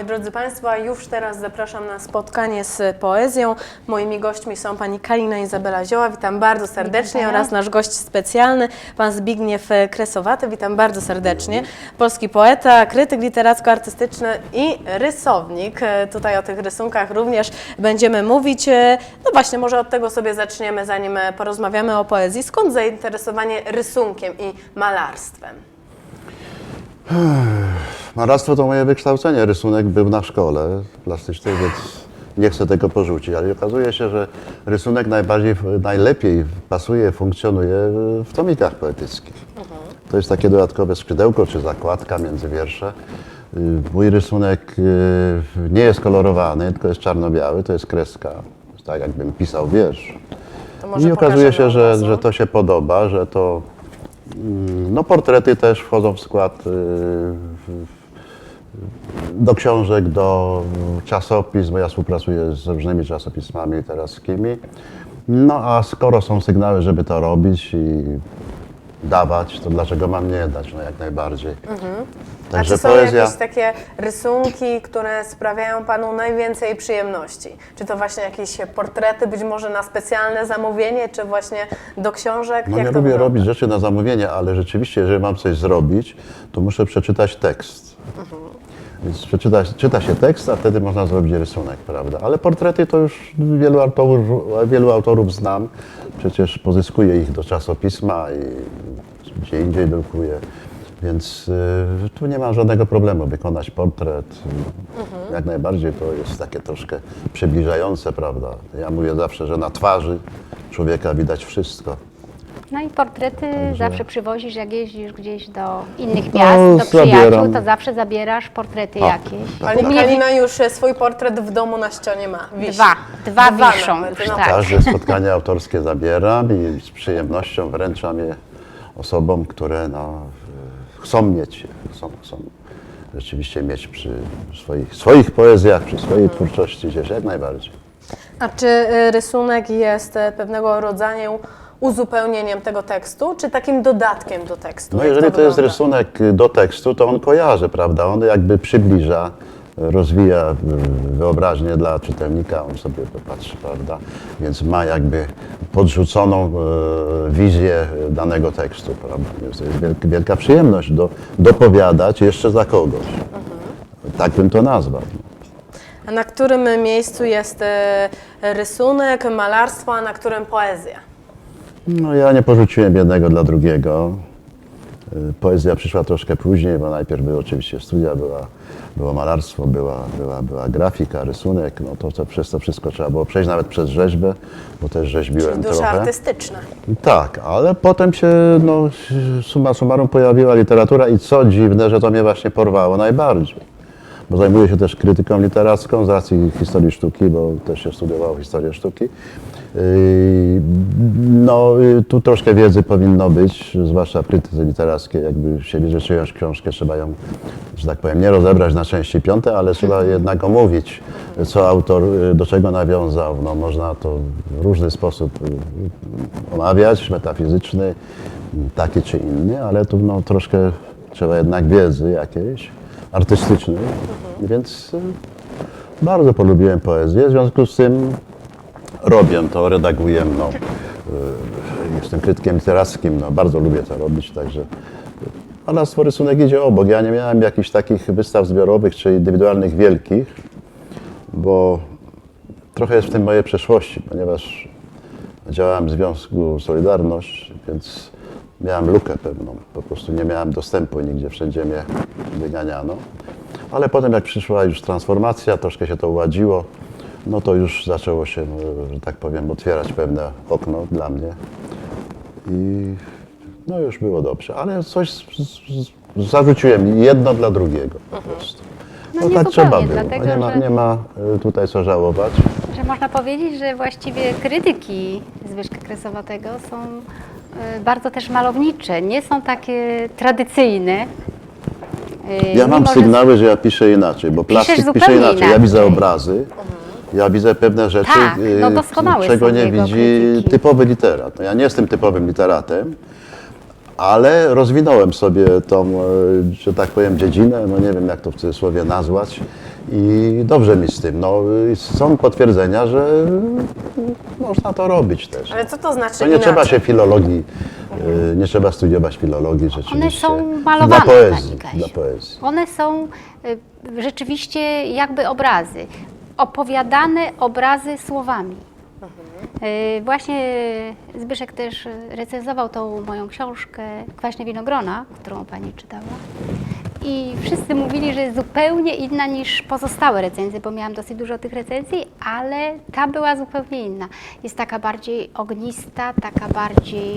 Moi drodzy Państwo, już teraz zapraszam na spotkanie z poezją. Moimi gośćmi są Pani Kalina Izabela Zioła, witam bardzo serdecznie, Witam. oraz nasz gość specjalny, Pan Zbigniew Kresowaty, witam bardzo serdecznie. Polski poeta, krytyk literacko-artystyczny i rysownik. Tutaj o tych rysunkach również będziemy mówić. No właśnie, może od tego sobie zaczniemy, zanim porozmawiamy o poezji. Skąd zainteresowanie rysunkiem i malarstwem? Malarstwo to moje wykształcenie. Rysunek był na szkole plastycznej, więc nie chcę tego porzucić. Ale okazuje się, że rysunek najbardziej, najlepiej pasuje, funkcjonuje w tomikach poetyckich. To jest takie dodatkowe skrzydełko czy zakładka między wiersze. Y, Mój rysunek y, nie jest kolorowany, tylko jest czarno-biały, to jest kreska. Jest Tak jakbym pisał wiersz. I okazuje się, że, że to się podoba, że to. Mm, No, portrety też wchodzą w skład y, do książek, do czasopism, ja współpracuję z różnymi czasopismami literackimi. No a skoro są sygnały, żeby to robić i dawać, to dlaczego mam nie dać? No jak najbardziej. A Także czy są poezja. jakieś takie rysunki, które sprawiają Panu najwięcej przyjemności? Czy to właśnie jakieś portrety, być może na specjalne zamówienie, czy właśnie do książek? No Jak nie lubię wygląda? robić rzeczy na zamówienie, ale rzeczywiście, jeżeli mam coś zrobić, to muszę przeczytać tekst. Więc przeczyta, czyta się tekst, a wtedy można zrobić rysunek, prawda? Ale portrety to już wielu autorów, wielu autorów znam. Przecież pozyskuję ich do czasopisma i gdzie indziej drukuję. Więc y, tu nie ma żadnego problemu wykonać portret. Jak najbardziej to jest takie troszkę przybliżające, prawda? Ja mówię zawsze, że na twarzy człowieka widać wszystko. No i portrety zawsze przywozisz, jak jeździsz gdzieś do innych No, miast, do przyjaciół, zabieram. to zawsze zabierasz portrety A, jakieś. Pani U mnie Kalina już e, swój portret w domu na ścianie ma. Wisi. Dwa. Dwa wiszą nawet, już, no tak. Każde spotkanie autorskie zabieram i z przyjemnością wręczam je osobom, które no, chcą mieć, chcą, chcą rzeczywiście mieć przy swoich, swoich poezjach, przy swojej twórczości gdzieś jak najbardziej. A czy e, rysunek jest e, pewnego rodzaju uzupełnieniem tego tekstu, czy takim dodatkiem do tekstu? No jeżeli to jest wygląda? rysunek y, do tekstu, to on kojarzy, prawda? On jakby przybliża, y, rozwija y, wyobraźnię dla czytelnika, on sobie popatrzy, prawda? Więc ma jakby podrzuconą wizję danego tekstu, prawda? Więc to jest wielka, przyjemność do, dopowiadać jeszcze za kogoś. Tak bym to nazwał. A na którym miejscu jest rysunek, malarstwo, a na którym poezja? No ja nie porzuciłem jednego dla drugiego. Y, Poezja przyszła troszkę później, bo najpierw były oczywiście studia, była, było malarstwo, była, była, była grafika, rysunek. No to, to przez to wszystko trzeba było przejść nawet przez rzeźbę, bo też rzeźbiłem Dusza trochę. artystyczna. Tak, ale potem się no, summa summarum pojawiła literatura i co dziwne, że to mnie właśnie porwało najbardziej. Bo zajmuję się też krytyką literacką z racji historii sztuki, bo też się studiowało historię sztuki. Yy, No, yy, tu troszkę wiedzy powinno być, zwłaszcza w krytyce literackiej. Jakby się bierze czyjąś książkę, trzeba ją, że tak powiem, nie rozebrać na części piąte, ale trzeba jednak omówić, co autor yy, do czego nawiązał. No, można to w różny sposób yy, omawiać, metafizyczny, taki czy inny, ale tu no, troszkę trzeba jednak wiedzy jakiejś, artystycznej, więc bardzo polubiłem poezję, w związku z tym robię to, redaguję, no, y, jestem krytykiem literackim, no, bardzo lubię to robić, także malarstwo, rysunek idzie obok. Ja nie miałem jakichś takich wystaw zbiorowych czy indywidualnych wielkich, bo trochę jest w tym mojej przeszłości, ponieważ działałem w Związku Solidarność, więc miałem lukę pewną. Po prostu nie miałem dostępu nigdzie, wszędzie mnie wyganiano. Ale potem jak przyszła już transformacja, troszkę się to uładziło, no to już zaczęło się, no, że tak powiem, otwierać pewne okno dla mnie. I no już było dobrze, ale coś z, z, zarzuciłem jedno dla drugiego po prostu. No No, nie tak trzeba było. dlatego, nie, ma, że- nie ma y, tutaj co żałować. Że można powiedzieć, że właściwie krytyki Zbyszka Kresowatego są y, bardzo też malownicze, nie są takie tradycyjne. Y, Ja mam sygnały, że ja piszę inaczej, bo plastik pisze zupełnie inaczej. Ja widzę inaczej. obrazy, ja widzę pewne rzeczy, Tak, no y, czego są nie jego widzi krytyki. typowy literat. No ja nie jestem typowym literatem, ale rozwinąłem sobie tą, e, że tak powiem, dziedzinę, no nie wiem jak to w cudzysłowie nazwać I dobrze mi z tym. No, y, są potwierdzenia, że y, można to robić też. Ale co to znaczy To nie inaczej? trzeba się filologii, y, nie trzeba studiować filologii rzeczywiście. One są malowane, Dla poezji, Pani Kasiu. dla poezji. One są y, rzeczywiście jakby obrazy. Opowiadane obrazy słowami. Y, Właśnie Zbyszek też recenzował tą moją książkę Kwaśne winogrona, którą Pani czytała. I wszyscy mówili, że jest zupełnie inna niż pozostałe recenzje, bo miałam dosyć dużo tych recenzji, ale ta była zupełnie inna. Jest taka bardziej ognista, taka bardziej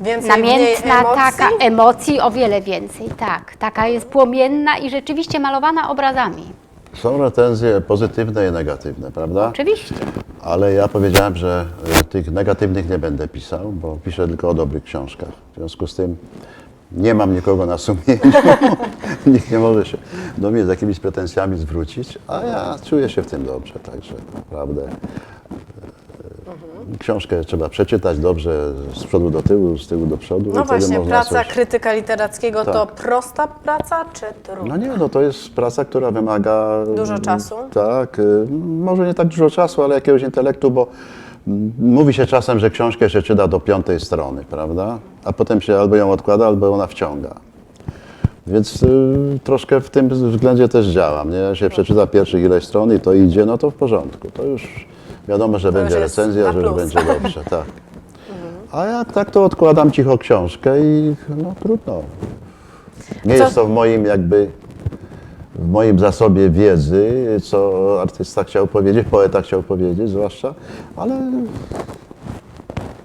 Więcej namiętna, emocji? taka emocji o wiele więcej, tak. Taka jest płomienna i rzeczywiście malowana obrazami. Są recenzje pozytywne i negatywne, prawda? Oczywiście. Ale ja powiedziałem, że y, tych negatywnych nie będę pisał, bo piszę tylko o dobrych książkach. W związku z tym nie mam nikogo na sumieniu. Nikt nie może się do mnie z jakimiś pretensjami zwrócić, a ja czuję się w tym dobrze, także naprawdę. Y, Książkę trzeba przeczytać dobrze z przodu do tyłu, z tyłu do przodu. i No wtedy właśnie, można praca coś- krytyka literackiego to Tak. prosta praca czy trudna? No nie, no to jest praca, która wymaga... Dużo czasu? Tak, y, może nie tak dużo czasu, ale jakiegoś intelektu, bo mm, mówi się czasem, że książkę się czyta do piątej strony, prawda? A potem się albo ją odkłada, albo ona wciąga. Więc y, troszkę w tym względzie też działam. Nie? Jak się przeczyta pierwszych ileś stron i to idzie, no to w porządku. To już wiadomo, że będzie już jest recenzja, że plus. będzie dobrze, tak. A jak tak, to odkładam cicho książkę i no trudno. Nie jest to w moim jakby w moim zasobie wiedzy, co artysta chciał powiedzieć, poeta chciał powiedzieć zwłaszcza, ale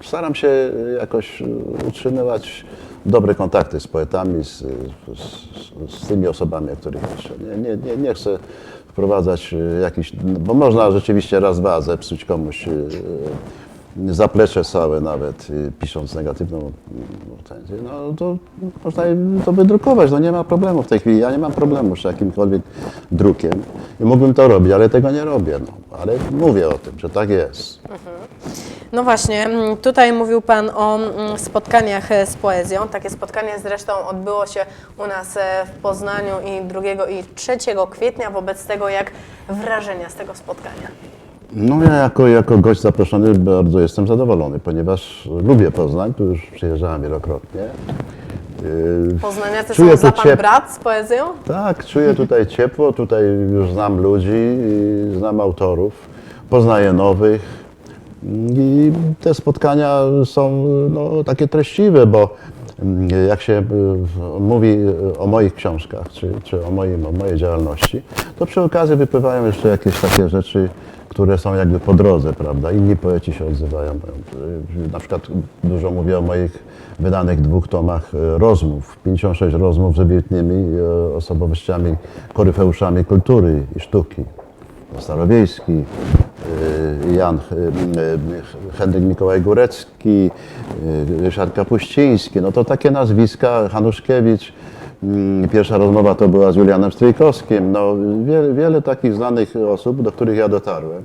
staram się jakoś utrzymywać dobre kontakty z poetami, z, z, z tymi osobami, o których. Nie, nie, nie, nie chcę wprowadzać jakiś, bo można rzeczywiście raz, dwa zepsuć komuś e, zaplecze całe nawet, y, pisząc negatywną mm, recenzję, no to można to wydrukować, no nie ma problemu w tej chwili. Ja nie mam problemu z jakimkolwiek drukiem i mógłbym to robić, ale tego nie robię, no. Ale mówię o tym, że tak jest. No właśnie, mm, tutaj mówił Pan o mm, spotkaniach e, z poezją. Takie spotkanie zresztą odbyło się u nas e, w Poznaniu i 2 i 3 kwietnia. Wobec tego, jak wrażenia z tego spotkania? No ja jako, jako gość zaproszony bardzo jestem zadowolony, ponieważ lubię Poznań, tu już przyjeżdżałem wielokrotnie. Yy, Poznaniacy Czuję są za Pan ciep- brat z poezją? Tak, czuję tutaj ciepło, tutaj już znam ludzi, i znam autorów, poznaję nowych i te spotkania są no, takie treściwe, bo jak się y, mówi o moich książkach, czy, czy o, moim, o mojej działalności, to przy okazji wypływają jeszcze jakieś takie rzeczy, które są jakby po drodze, prawda? Inni poeci się odzywają. Y, Na przykład dużo mówię o moich wydanych dwóch tomach y, rozmów, 56 rozmów z wybitnymi y, osobowościami, koryfeuszami kultury i sztuki. Starowiejski, y, Jan y, y, Henryk Mikołaj Górecki, Ryszard Kapuściński, no to takie nazwiska, Hanuszkiewicz, mm, pierwsza rozmowa to była z Julianem Stryjkowskim, no wiele, wiele takich znanych osób, do których ja dotarłem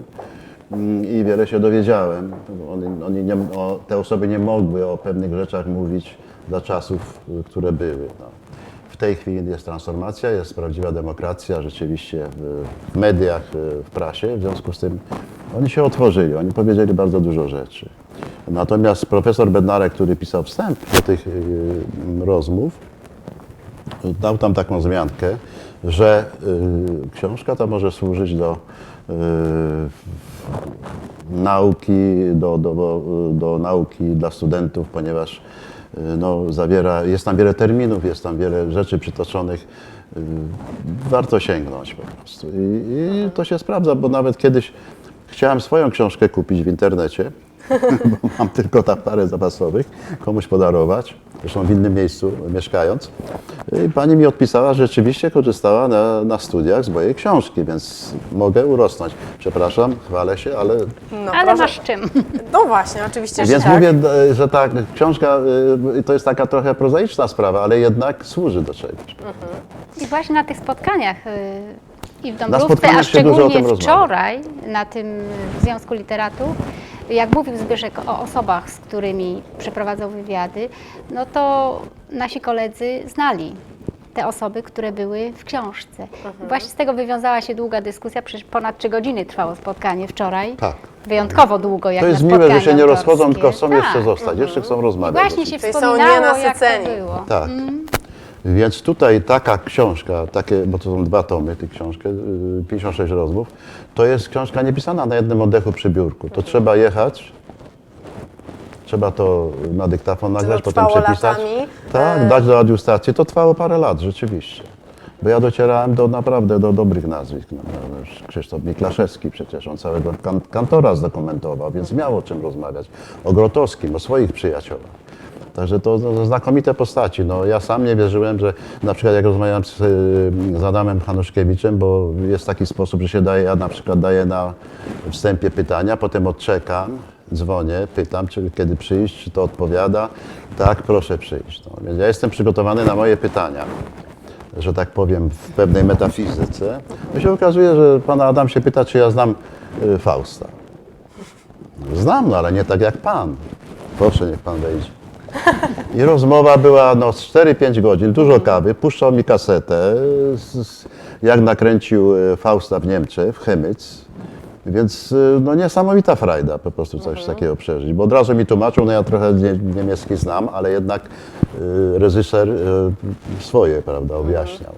mm, i wiele się dowiedziałem. Oni, oni nie, o, te osoby nie mogły o pewnych rzeczach mówić dla czasów, które były. No. W tej chwili jest transformacja, jest prawdziwa demokracja rzeczywiście w, mediach, y, w prasie. W związku z tym oni się otworzyli, oni powiedzieli bardzo dużo rzeczy. Natomiast profesor Bednarek, który pisał wstęp do tych y, rozmów, dał tam taką wzmiankę, że y, książka ta może służyć do nauki, do, do, do nauki dla studentów, ponieważ no, zawiera, jest tam wiele terminów, jest tam wiele rzeczy przytoczonych. y, Warto sięgnąć po prostu. I, I to się sprawdza, bo nawet kiedyś chciałem swoją książkę kupić w internecie, bo mam tylko tam parę zapasowych, komuś podarować, zresztą w innym miejscu mieszkając. I pani mi odpisała, że rzeczywiście korzystała na, na studiach z mojej książki, więc mogę urosnąć. Przepraszam, chwalę się, ale... No, Ale proszę. masz czym. No właśnie, oczywiście, że Więc tak. mówię, d- że ta książka y, to jest taka trochę prozaiczna sprawa, ale jednak służy do czegoś. I właśnie na tych spotkaniach y, i w Na Dąbrówce, spotkaniach a się dużo o szczególnie rozmawia. wczoraj na tym Związku Literatów, jak mówił Zbyszek o osobach, z którymi przeprowadzał wywiady, no to nasi koledzy znali te osoby, które były w książce. Właśnie z tego wywiązała się długa dyskusja, przecież ponad trzy godziny trwało spotkanie wczoraj. Tak. Wyjątkowo długo jak To jest na miłe, że się nie rozchodzą, autorskie. tylko chcą jeszcze Tak. zostać, jeszcze chcą I rozmawiać. właśnie się wspominało, jak to było. Tak. Więc tutaj taka książka, takie, bo to są dwa tomy tych książek, y, 56 rozmów, to jest książka nie pisana na jednym oddechu przy biurku. To trzeba jechać, trzeba to na dyktafon nagrać, potem przepisać. latami? Tak, E. dać do adiustacji. To trwało parę lat, rzeczywiście. Bo ja docierałem do naprawdę do dobrych nazwisk. No, no, już Krzysztof Miklaszewski przecież, on całego kan kantora zdokumentował, więc miał o czym rozmawiać. O Grotowskim, o swoich przyjaciołach. Także to, znakomite postaci. No, ja sam nie wierzyłem, że na przykład jak rozmawiałem z, z Adamem Hanuszkiewiczem, bo jest taki sposób, że się daje, ja na przykład daję na wstępie pytania, potem odczekam, dzwonię, pytam, czy kiedy przyjść, czy to odpowiada. Tak, proszę przyjść. No, więc ja jestem przygotowany na moje pytania że tak powiem, w pewnej metafizyce. No się okazuje, że pan Adam się pyta, czy ja znam y, Fausta. Znam, no ale nie tak jak pan. Proszę, niech pan wejdzie. I rozmowa była no, z 4-5 godzin, dużo kawy. Puszczał mi kasetę, z, z, jak nakręcił y, Fausta w Niemczech, w Chemyc. Więc y, no, niesamowita frajda po prostu coś takiego przeżyć. Bo od razu mi tłumaczył, no ja trochę nie, niemiecki znam, ale jednak y, reżyser y, swoje, prawda, objaśniał.